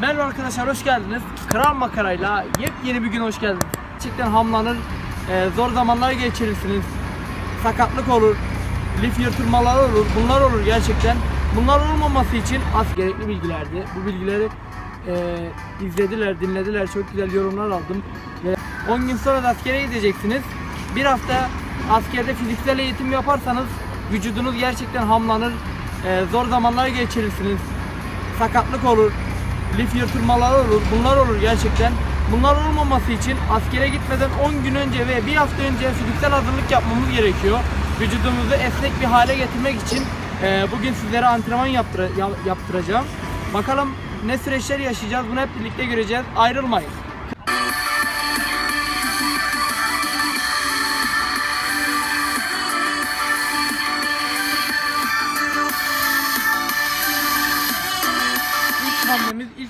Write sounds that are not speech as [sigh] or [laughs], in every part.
Merhaba arkadaşlar hoş geldiniz. Kral Makara'yla yepyeni bir gün hoş geldiniz. Gerçekten hamlanır, e, zor zamanlar geçirirsiniz. Sakatlık olur, lif yırtılmalar olur, bunlar olur gerçekten. Bunlar olmaması için az gerekli bilgilerdi. Bu bilgileri e, izlediler, dinlediler, çok güzel yorumlar aldım. Ve 10 gün sonra da askere gideceksiniz. Bir hafta askerde fiziksel eğitim yaparsanız vücudunuz gerçekten hamlanır, e, zor zamanlar geçirirsiniz sakatlık olur, lif yırtılmalar olur, bunlar olur gerçekten. Bunlar olmaması için askere gitmeden 10 gün önce ve bir hafta önce fiziksel hazırlık yapmamız gerekiyor. Vücudumuzu esnek bir hale getirmek için e, bugün sizlere antrenman yaptıra- ya- yaptıracağım. Bakalım ne süreçler yaşayacağız bunu hep birlikte göreceğiz. Ayrılmayın.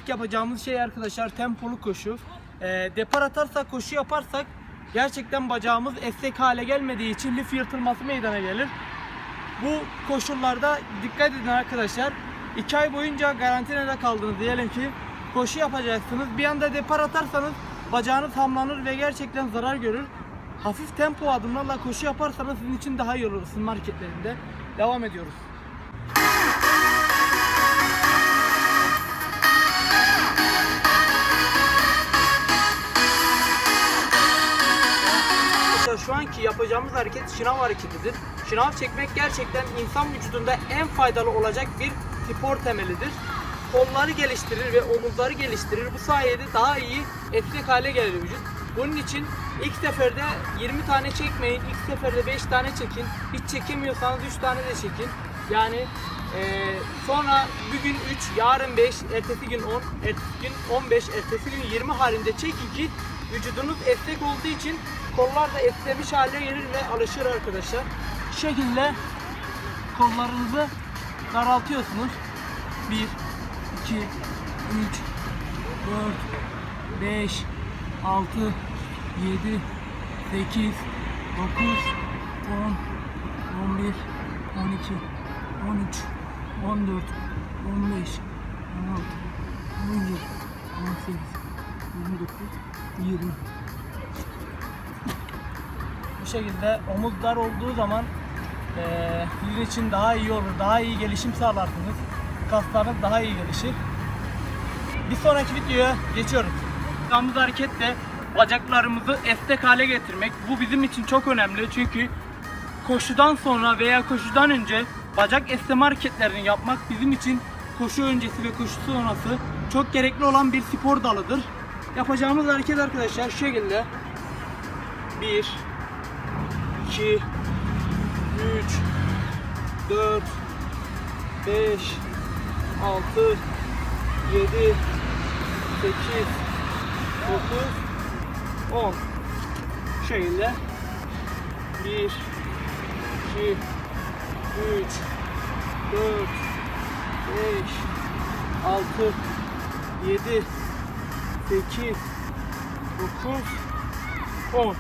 İlk yapacağımız şey arkadaşlar tempolu koşu. Ee, depar atarsak, koşu yaparsak gerçekten bacağımız esnek hale gelmediği için lif yırtılması meydana gelir. Bu koşullarda dikkat edin arkadaşlar. 2 ay boyunca karantinada kaldınız diyelim ki koşu yapacaksınız. Bir anda depar atarsanız bacağınız hamlanır ve gerçekten zarar görür. Hafif tempo adımlarla koşu yaparsanız sizin için daha iyi olur ısınma hareketlerinde. Devam ediyoruz. Şu anki yapacağımız hareket şınav hareketidir. Şınav çekmek gerçekten insan vücudunda en faydalı olacak bir spor temelidir. Kolları geliştirir ve omuzları geliştirir. Bu sayede daha iyi esnek hale gelir vücut. Bunun için ilk seferde 20 tane çekmeyin, ilk seferde 5 tane çekin. Hiç çekemiyorsanız 3 tane de çekin. Yani eee, sonra bugün 3, yarın 5, ertesi gün 10, ertesi gün 15, ertesi gün 20 halinde çekin ki vücudunuz esnek olduğu için kollar da esnemiş hale gelir ve alışır arkadaşlar. Şu şekilde kollarınızı daraltıyorsunuz. 1, 2, 3, 4, 5, 6, 7, 8, 9, 10, 11, 12, 13, 14, 15, 16, 17, 18, 29, 20. Bu şekilde omuz dar olduğu zaman eee sizin için daha iyi olur, daha iyi gelişim sağlarsınız. Kaslarınız daha iyi gelişir. Bir sonraki videoya geçiyoruz. Yapacağımız hareket de bacaklarımızı esnek hale getirmek. Bu bizim için çok önemli çünkü koşudan sonra veya koşudan önce bacak esneme hareketlerini yapmak bizim için koşu öncesi ve koşu sonrası çok gerekli olan bir spor dalıdır. Yapacağımız hareket arkadaşlar şu şekilde. 1 2 3 4 5 6 7 8 9 10 Şu şekilde 1 2 3 4 5 6 7 8 9 10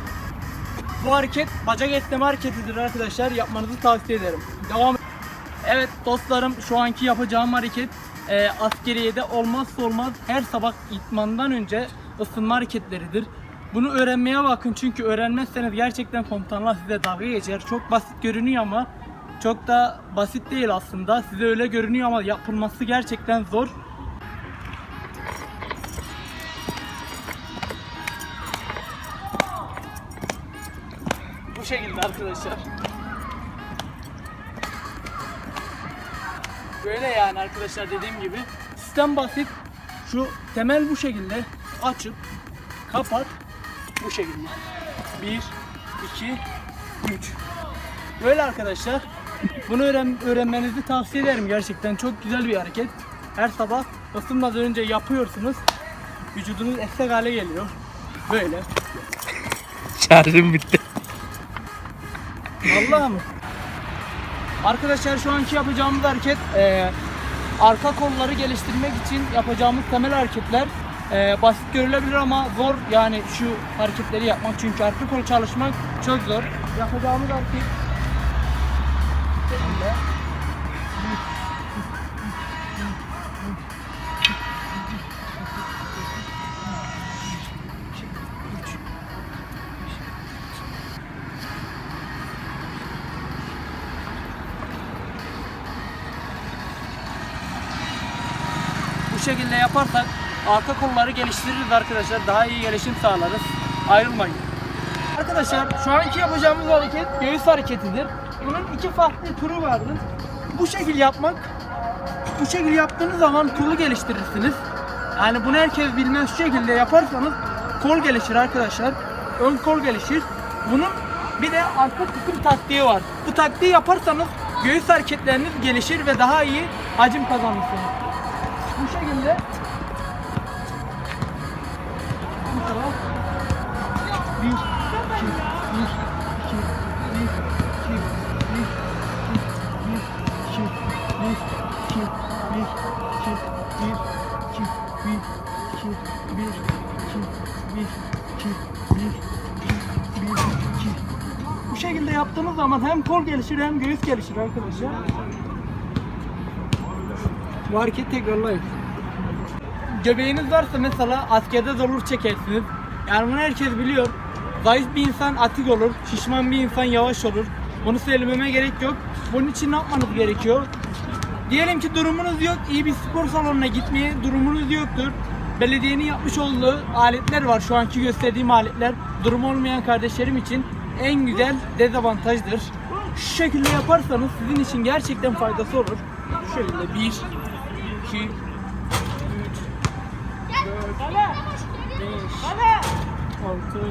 Bu hareket bacak esneme hareketidir arkadaşlar. Yapmanızı tavsiye ederim. Devam Evet dostlarım şu anki yapacağım hareket e, askeriyede olmazsa olmaz her sabah itmandan önce ısınma hareketleridir. Bunu öğrenmeye bakın çünkü öğrenmezseniz gerçekten komutanlar size dalga geçer. Çok basit görünüyor ama çok da basit değil aslında. Size öyle görünüyor ama yapılması gerçekten zor. Bu şekilde arkadaşlar. Böyle yani arkadaşlar dediğim gibi. Sistem basit. Şu temel bu şekilde açıp kapat bu şekilde. 1 2 3 Böyle arkadaşlar. Bunu öğren öğrenmenizi tavsiye ederim gerçekten. Çok güzel bir hareket. Her sabah ısınmadan önce yapıyorsunuz. Vücudunuz esnek hale geliyor. Böyle. Şarjım bitti. Vallahi mı? Arkadaşlar şu anki yapacağımız hareket eee, arka kolları geliştirmek için yapacağımız temel hareketler Eee, basit görülebilir ama zor yani şu hareketleri yapmak çünkü arka kol çalışmak çok zor. Yapacağımız hareket şekilde yaparsak arka kolları geliştiririz arkadaşlar. Daha iyi gelişim sağlarız. Ayrılmayın. Arkadaşlar şu anki yapacağımız hareket göğüs hareketidir. Bunun iki farklı türü vardır. Bu şekil yapmak bu şekil yaptığınız zaman kolu geliştirirsiniz. Yani bunu herkes bilmez şekilde yaparsanız kol gelişir arkadaşlar. Ön kol gelişir. Bunun bir de arka tutum taktiği var. Bu taktiği yaparsanız göğüs hareketleriniz gelişir ve daha iyi hacim kazanırsınız. Şekilde bu. Bu şekilde yaptığınız zaman hem kol gelişir hem göğüs gelişir arkadaşlar. Bu hareketi tekrarlayın. Göbeğiniz varsa mesela askerde zorluk çekersiniz. Yani bunu herkes biliyor. Zayıf bir insan atik olur, şişman bir insan yavaş olur. Bunu söylememe gerek yok. Bunun için ne yapmanız gerekiyor? Diyelim ki durumunuz yok, iyi bir spor salonuna gitmeye durumunuz yoktur. Belediyenin yapmış olduğu aletler var. Şu anki gösterdiğim aletler durumu olmayan kardeşlerim için en güzel dezavantajdır. Şu şekilde yaparsanız sizin için gerçekten faydası olur. Şu şekilde 1, 2, 3, 4,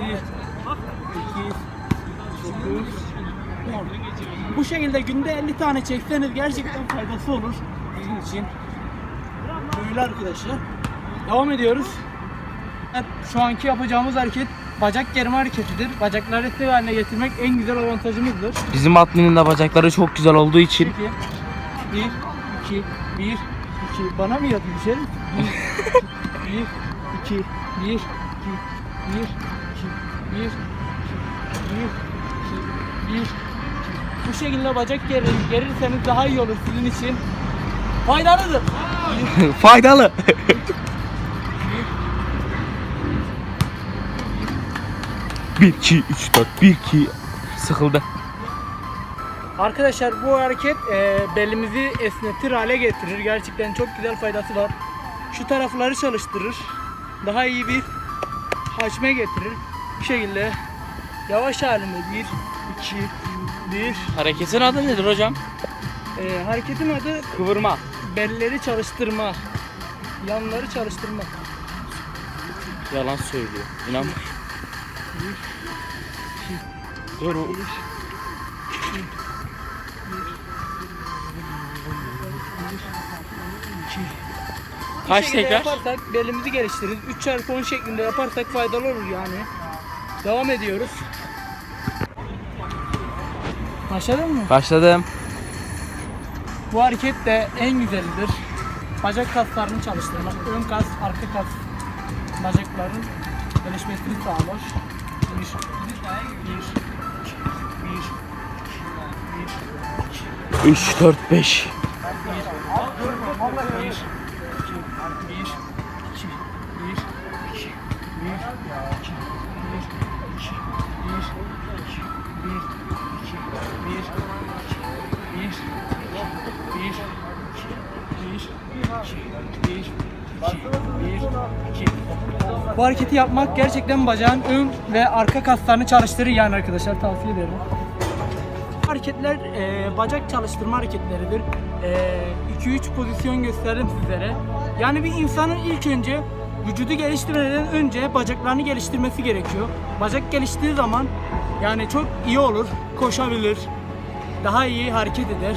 5, 6, 7, 8, 9, 10. Bu şekilde günde 50 tane çekseniz gerçekten faydası olur sizin için. Böyle arkadaşlar. Devam ediyoruz. Evet, şu anki yapacağımız hareket bacak germe hareketidir. Bacakları size haline getirmek en güzel avantajımızdır. Bizim adminin de bacakları çok güzel olduğu için 2 1 2 1 2 bana mı yapıyor bir şey? [laughs] 1 2 1 2 1 2 1 2 1 2 Bu şekilde bacak gerir, gerirseniz daha iyi olur sizin için. Faydalıdır. [laughs] faydalı. [laughs] Bir, iki, üç, dört, bir, iki. Sıkıldı. Arkadaşlar bu hareket e, belimizi esnetir hale getirir. Gerçekten çok güzel faydası var. Şu tarafları çalıştırır. Daha iyi bir hacme getirir. Bu şekilde yavaş halinde 1 2 1 Hareketin adı nedir hocam? e, hareketin adı Kıvırma. belleri çalıştırma. Yanları çalıştırma. Yalan söylüyor. İnan. Dur. o- Bu Kaç şekilde tekrar? yaparsak belimizi geliştiririz. 3 çarpı 10 şeklinde yaparsak faydalı olur yani. Devam ediyoruz. Başladın mı? Başladım. Bu hareket de en güzelidir. Bacak kaslarını çalıştırmak. Ön kas, arka kas bacakların gelişmesini sağlar. Bir, bir, bir, bir, 3, 4, 5. Bu hareketi yapmak gerçekten bacağın ön ve arka kaslarını çalıştırır yani arkadaşlar tavsiye ederim. Hareketler e, bacak çalıştırma hareketleridir. 2-3 pozisyon gösterdim sizlere. Yani bir insanın ilk önce vücudu geliştirmeden önce bacaklarını geliştirmesi gerekiyor. Bacak geliştiği zaman yani çok iyi olur, koşabilir, daha iyi hareket eder.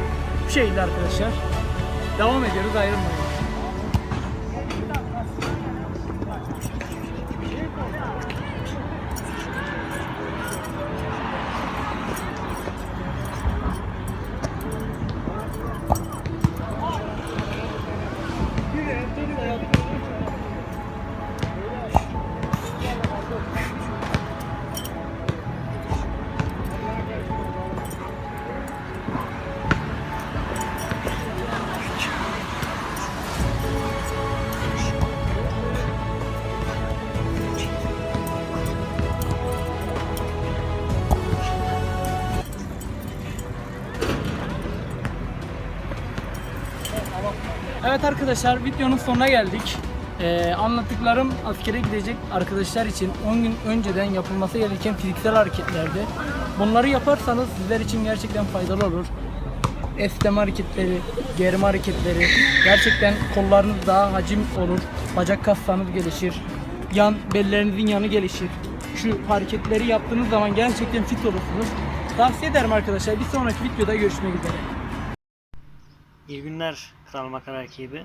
Büyükşehir'de arkadaşlar. Devam ediyoruz ayrılmayın. Evet arkadaşlar videonun sonuna geldik. Ee, anlattıklarım askere gidecek arkadaşlar için 10 gün önceden yapılması gereken fiziksel hareketlerdi. Bunları yaparsanız sizler için gerçekten faydalı olur. Esneme hareketleri, germe hareketleri, gerçekten kollarınız daha hacim olur, bacak kaslarınız gelişir, yan bellerinizin yanı gelişir. Şu hareketleri yaptığınız zaman gerçekten fit olursunuz. Tavsiye ederim arkadaşlar. Bir sonraki videoda görüşmek üzere. İyi günler Kral Makara ekibi.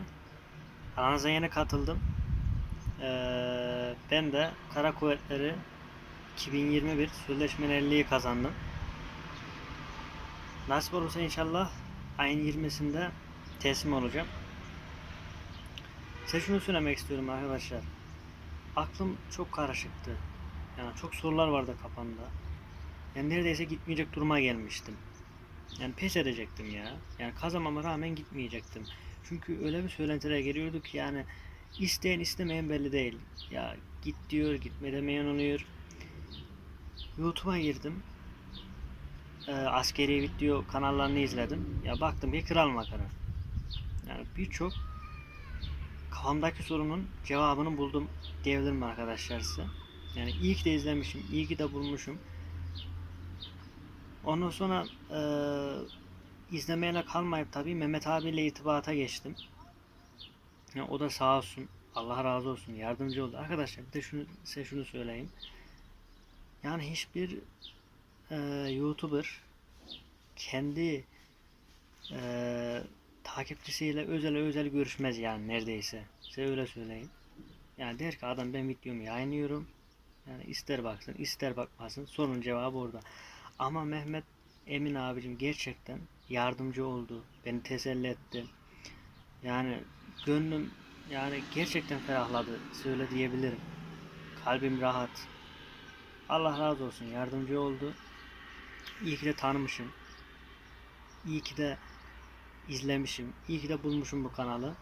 Aranıza yeni katıldım. Ee, ben de Kara Kuvvetleri 2021 sözleşmeliliği kazandım. Nasip olursa inşallah ayın 20'sinde teslim olacağım. Size şunu söylemek istiyorum arkadaşlar. Aklım çok karışıktı. Yani çok sorular vardı kafamda. Yani neredeyse gitmeyecek duruma gelmiştim. Yani pes edecektim ya. Yani kazanmama rağmen gitmeyecektim. Çünkü öyle bir söylentiler geliyordu ki yani isteyen istemeyen belli değil. Ya git diyor, gitme demeyen oluyor. YouTube'a girdim. Ee, askeri video kanallarını izledim. Ya baktım ki kral makara. Yani birçok kafamdaki sorunun cevabını buldum diyebilirim arkadaşlar size. Yani iyi ki de izlemişim, iyi ki de bulmuşum. Ondan sonra eee izlemeyle kalmayıp tabii Mehmet abiyle irtibata geçtim. Ya, o da sağ olsun. Allah razı olsun. Yardımcı oldu. Arkadaşlar bir de şunu, size şunu söyleyeyim. Yani hiçbir eee, YouTuber kendi eee takipçisiyle özel özel görüşmez yani neredeyse. Size öyle söyleyeyim. Yani der ki adam ben videomu yayınlıyorum. Yani ister baksın ister bakmasın sorunun cevabı orada. Ama Mehmet Emin abicim gerçekten yardımcı oldu. Beni teselli etti. Yani gönlüm yani gerçekten ferahladı. Söyle diyebilirim. Kalbim rahat. Allah razı olsun yardımcı oldu. İyi ki de tanımışım. İyi ki de izlemişim. İyi ki de bulmuşum bu kanalı.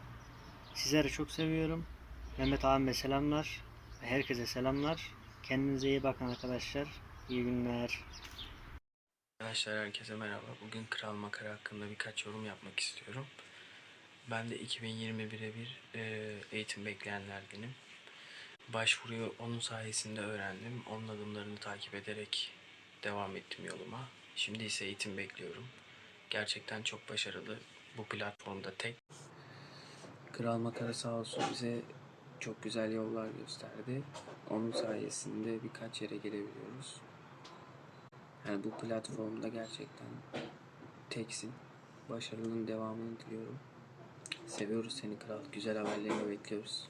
Sizleri çok seviyorum. Mehmet abime selamlar. Herkese selamlar. Kendinize iyi bakın arkadaşlar. İyi günler. Arkadaşlar herkese merhaba. Bugün Kral Makara hakkında birkaç yorum yapmak istiyorum. Ben de 2021'e bir e, eğitim bekleyenlerdenim. Başvuruyu onun sayesinde öğrendim. Onun adımlarını takip ederek devam ettim yoluma. Şimdi ise eğitim bekliyorum. Gerçekten çok başarılı. Bu platformda tek. Kral Makara sağ olsun bize çok güzel yollar gösterdi. Onun sayesinde birkaç yere gelebiliyoruz. Yani bu platformda gerçekten teksin. Başarının devamını diliyorum. Seviyoruz seni kral. Güzel haberlerini bekliyoruz.